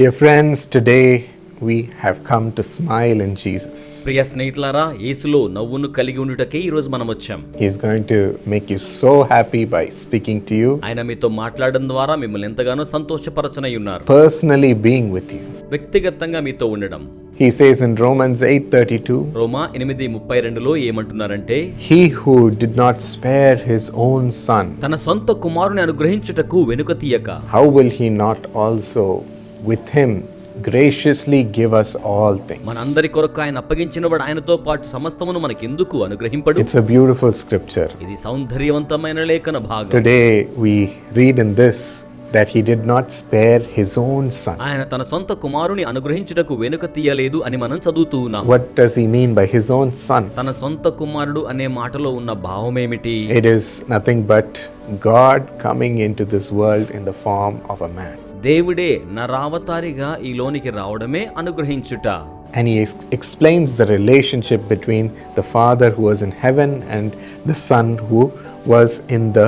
Dear friends, today we have come to smile in Jesus. ప్రియ స్నేహితులారా యేసులో నవ్వును కలిగి ఉండుటకే ఈ రోజు మనం వచ్చాం He's going to make you so happy by speaking to you, ఆయన మీతో మాట్లాడడం ద్వారా మిమ్మల్ని ఎంతగానో సంతోషపరచనై ఉన్నారు personally being with you. వ్యక్తిగతంగా మీతో ఉండడం He says in Romans 8:32, రోమా ఎనిమిది ముప్పై రెండులో ఏమంటున్నారంటే "He who did not spare his own son, తన సొంత కుమారుని అనుగ్రహించుటకు వెనుక తీయక how will he not also with him graciously give us all things?" మనందరి కొరకు ఆయన అప్పగించినవాడు ఆయనతో పాటు సమస్తమును మనకెందుకు అనుగ్రహింపడు It's a beautiful scripture. ఇది సౌందర్యవంతమైన లేఖన భాగం Today we read in this that he did not spare his own son. ఆయన తన సొంత కుమారుని అనుగ్రహించుటకు వెనుక తీయలేదు అని మనం చదువుతూ ఉన్నాం What does he mean by his own son? తన సొంత కుమారుడు అనే మాటలో ఉన్న భావమేమిటి It is nothing but God coming into this world in the form of a man. దేవుడే నరావతారిగా ఈ లోనికి రావడమే అనుగ్రహించుట And he ex- explains the relationship between the Father who was in heaven and the Son who was in the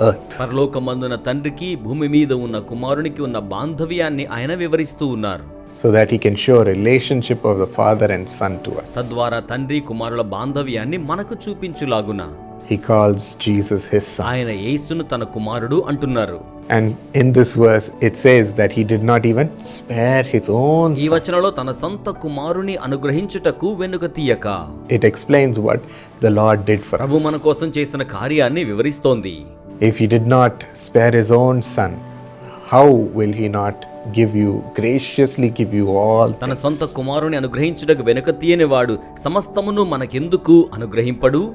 earth. పరలోకమందున తండ్రికి భూమి మీద ఉన్న కుమారునికి ఉన్న బాంధవ్యాన్ని ఆయన వివరిస్తూ ఉన్నారు So that he can show a relationship of the Father and Son to us. తద్వారా తండ్రి కుమారుల బాంధవ్యాన్ని మనకు చూపించులాగున He calls Jesus his Son. ఆయన యేసును తన కుమారుడు అంటున్నారు and in this verse it says that he did not even spare his own ఈ వచనంలో తన సొంత కుమారుని అనుగ్రహించుటకు వెనుక తీయక. It explains what the lord did for us మన కోసం చేసిన కార్యాన్ని వివరిస్తోంది. If he did not spare his own son how will he not give you graciously give you all తన సొంత కుమారుని అనుగ్రహించుటకు వెనుక తీయని వాడు సమస్తమును మనకెందుకు అనుగ్రహింపడు?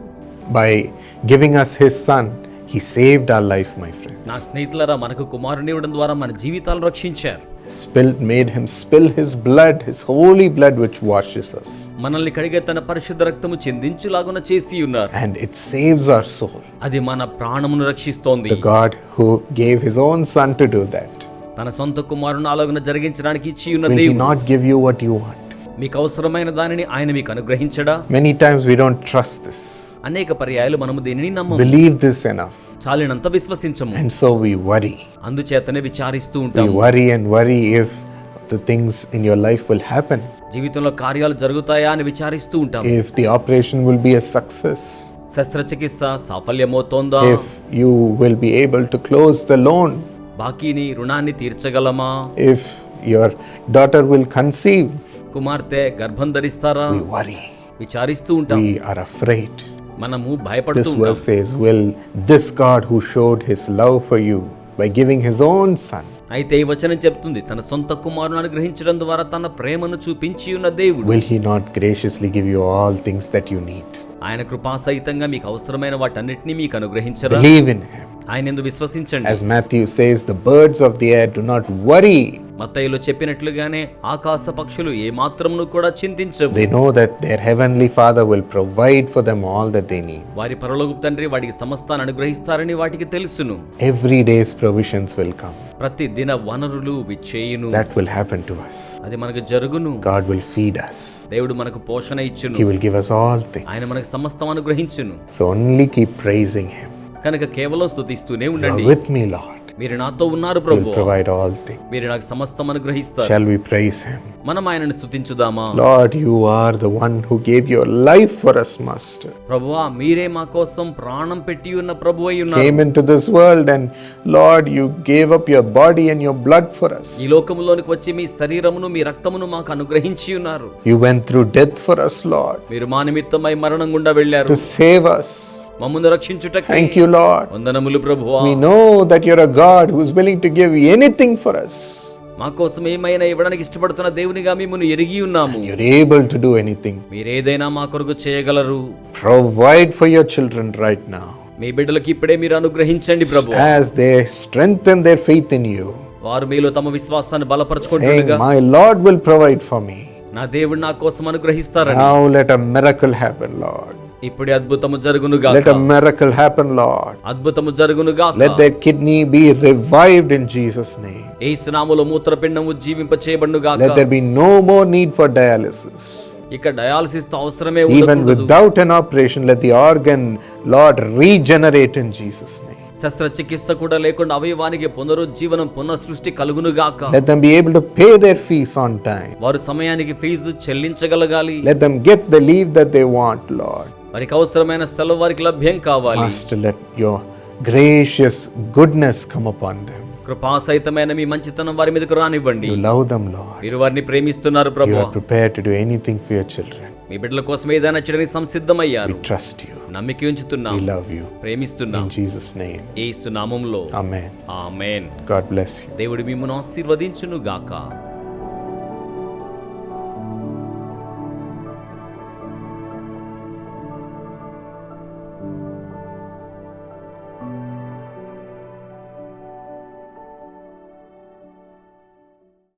By giving us his son, he saved our life, my friends. నా స్నేహితులరా మనకు కుమారుని ఇవ్వడం ద్వారా మన జీవితాలు రక్షించారు Spilled, made him spill his blood, his holy blood, which washes us. మనల్ని కడిగే తన పరిశుద్ధ రక్తము చెందించులాగున చేసి ఉన్నారు And it saves our soul. అది మన ప్రాణమును రక్షిస్తోంది The God who gave his own son to do that, తన సొంత కుమారుని అలాగున జరిగించడానికి ఇచ్చి ఉన్న దేవుడు not give you what you want? మీకు అవసరమైన దానిని ఆయన మీకు అనుగ్రహించడా? Many times we don't trust this అనేక పర్యాయాలు మనము దీనిని నమ్ము బిలీవ్ దిస్ ఎనఫ్ చాలినంత విశ్వసించము. అండ్ సో వి వరీ అందుచేతనే విచారిస్తూ ఉంటాం worry and worry if the things in your life will happen జీవితంలో కార్యాలు జరుగుతాయా అని విచారిస్తూ ఉంటాం if the operation will be a success శస్త్రచికిత్స సాఫల్యమవుతోందా? If you will be able to close the loan బాకీని రుణాన్ని తీర్చగలమా? If your daughter will conceive కుమార్తె గర్భం ధరిస్తారా? విచారిస్తూ ఉంటాం. మనము భయపడుతూ అయితే ఈ వచనం చెప్తుంది తన సొంత కుమారుని అనుగ్రహించడం ద్వారా తన ప్రేమను చూపించి ఉన్న దేవుడు. Will give all things that you ఆయన కృపా సహితంగా మీకు అవసరమైన వాటన్నిటిని మీకు అనుగ్రహించారు? ఆయన ఎందు విశ్వసించండి. As matthew says the birds of the మత్తయ్యలు చెప్పినట్లుగానే ఆకాశ పక్షులు ఏ ఏమాత్రమును కూడా చింతించవు. They know their heavenly father will provide for them all that they వారి పరలోక తండ్రి వాటికి సమస్తాన్ని అనుగ్రహిస్తారని వాటికి తెలుసును. Every days provisions will come ప్రతి దిన వనరులు విచ్చేయును విల్ హ్యాపెన్ టు us. అది మనకు జరుగును. God will feed us. దేవుడు మనకు పోషణ ఇచ్చును. He will give us all ఆయన మనకు సమస్తం అనుగ్రహించును. సో ఓన్లీ కీప్ ప్రైజింగ్ కనుక కేవలం స్థుతిస్తూనే ఉండండి. విత్ మీ లార్డ్ మీరు నాతో ఉన్నారు ప్రభు. ప్రొవైడ్ ఆల్ మీరు నాకు సమస్తం అనుగ్రహిస్తారు. వి ప్రైస్ హిమ్ మనం ఆయనను స్తుతించుదామా? Lord you are the one who gave your life for us master ప్రభువా మీరే మా కోసం ప్రాణం పెట్టి ఉన్న ప్రభు ప్రభువై ఉన్నారు. Came into this world and lord you gave up your body and your blood for us. ఈ లోకములోనికి వచ్చి మీ శరీరమును మీ రక్తమును మాకు అనుగ్రహించి ఉన్నారు. You went through death for us lord మీరు మా నిమిత్తమై మరణం గుండా వెళ్ళారు. టు సేవ్ మమ్మల్ని రక్షించుట థ్యాంక్ యూ లార్డ్ వందనములు ప్రభువా. We know that you are a God who is willing to give anything for us. మా కోసం ఏమైనా ఇవ్వడానికి ఇష్టపడుతున్న దేవునిగా మిమ్మల్ని ఎరిగి ఉన్నాము. You are able to do anything మీరు ఏదైనా మా కొరకు చేయగలరు. Provide for your children right now మీ బిడ్డలకు ఇప్పుడే మీరు అనుగ్రహించండి ప్రభు as they strength in their faith in you వారు మీలో తమ విశ్వాసాన్ని బలపరచుకుంటుండగా my lord will provide for మీ నా దేవుడు నా కోసం అనుగ్రహిస్తారని. Now let a miracle happen lord ఇప్పుడే అద్భుతము జరుగును గాక లెట్ అ హ్యాపెన్ లార్డ్ అద్భుతము జరుగును గాక let the kidney be revived in Jesus name యేసు నామములో మూత్రపిండము జీవింప చేయబడును గాక let there be no more need for dialysis ఇక డయాలసిస్తో అవసరమే ఉండదు even without an operation let the organ lord regenerate in Jesus name శస్త్రచికిత్స కూడా లేకుండా అవయవానికి పునరుజ్జీవనం పునః సృష్టి కలుగును గాక pay their fees on time వారు సమయానికి fee చెల్లించగలగాలి. Let get the leave that they want lord వారికి అవసరమైన స్థలం వారికి లభ్యం కావాలి. Master let your gracious goodness come upon them కృపా సహితమైన మీ మంచితనం వారి మీదకు రానివ్వండి. యు లవ్ దెం మీరు వారిని ప్రేమిస్తున్నారు ప్రభు. You to do anything for children మీ బిడ్డల కోసం ఏదైనా చేయడానికి సంసిద్ధమయ్యారు. వి ట్రస్ట్ యు నమ్మిక ఉంచుతున్నాం. లవ్ యు ప్రేమిస్తున్నాం. ఇన్ జీసస్ నేమ్ యేసు నామములో amen amen. God bless you దేవుడు మిమ్మును ఆశీర్వదించును గాకా